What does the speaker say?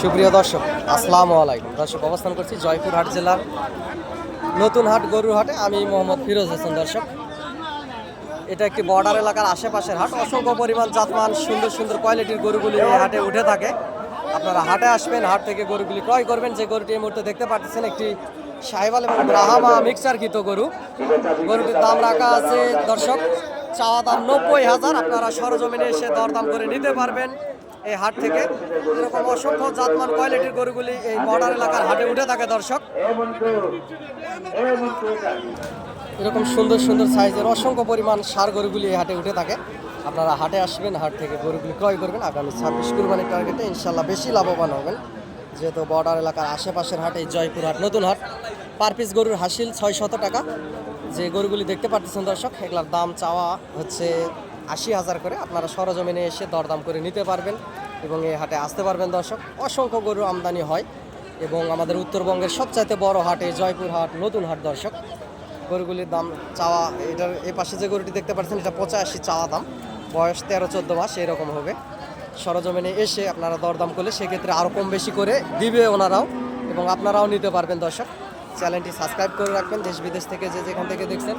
সুপ্রিয় দর্শক, আসসালামু আলাইকুম। দর্শক, অবস্থান করছি জয়পুরহাট জেলার নতুন হাট গরুর হাটে আমি মোহাম্মদ ফিরোজ হাসান, দর্শক। এটা একটি বর্ডার এলাকার আশেপাশের হাট। অসংখ্য পরিমাণ জাতমান, সুন্দর সুন্দর কোয়ালিটির গরুগুলি এই হাটে উঠে থাকে। আপনারা হাটে আসবেন, হাট থেকে গরুগুলি ক্রয় করবেন। যে গরুটি এই মুহূর্তে দেখতে পাচ্ছেন, একটি সাহেবাল এবং ব্রাহামা মিক্সারকৃত গরু। গরুটির দাম রাখা আছে, দর্শক, চাওয়া দাম নব্বই হাজার। আপনারা সরজমিনে এসে দরদাম করে নিতে পারবেন। এই হাট থেকে। এরকম অসংখ্য জাতমান কোয়ালিটির গরুগুলি এই বর্ডার এলাকার হাটে উঠে থাকে, দর্শক। এরকম সুন্দর সুন্দর সাইজের অসংখ্য পরিমাণ সার গরুগুলি এই হাটে উঠে থাকে। আপনারা হাটে আসবেন, হাট থেকে গরুগুলি ক্রয় করবেন। আগামী ছাব্বিশ কুরবানির টার্গেটে ইনশাল্লাহ বেশি লাভবান হবেন। যেহেতু বর্ডার এলাকার আশেপাশের হাটে, এই জয়পুর হাট, নতুন হাট পার পিস গরুর হাসিল ছয় শত টাকা। যে গরুগুলি দেখতে পাচ্ছেন দর্শক, এগুলার দাম চাওয়া হচ্ছে আশি হাজার করে আপনারা সরজমিনে এসে দরদাম করে নিতে পারবেন এবং এই হাটে আসতে পারবেন দর্শক। অসংখ্য গরু আমদানি হয় এবং আমাদের উত্তরবঙ্গের সবচাইতে বড় হাটে জয়পুর হাট, নতুন হাট দর্শক। গরুগুলির দাম চাওয়া, এটার এই পাশে যে গরুটি দেখতে পাচ্ছেন, এটা পঁচাশি চাওয়া দাম। বয়স তেরো চোদ্দ মাস, এরকম হবে। সরজমিনে এসে আপনারা দরদাম করলে সেক্ষেত্রে আরও কম বেশি করে দিবে ওনারাও এবং আপনারাও নিতে পারবেন দর্শক। চ্যানেলটি সাবস্ক্রাইব করে রাখবেন। দেশ বিদেশ থেকে যে যেখান থেকে দেখছেন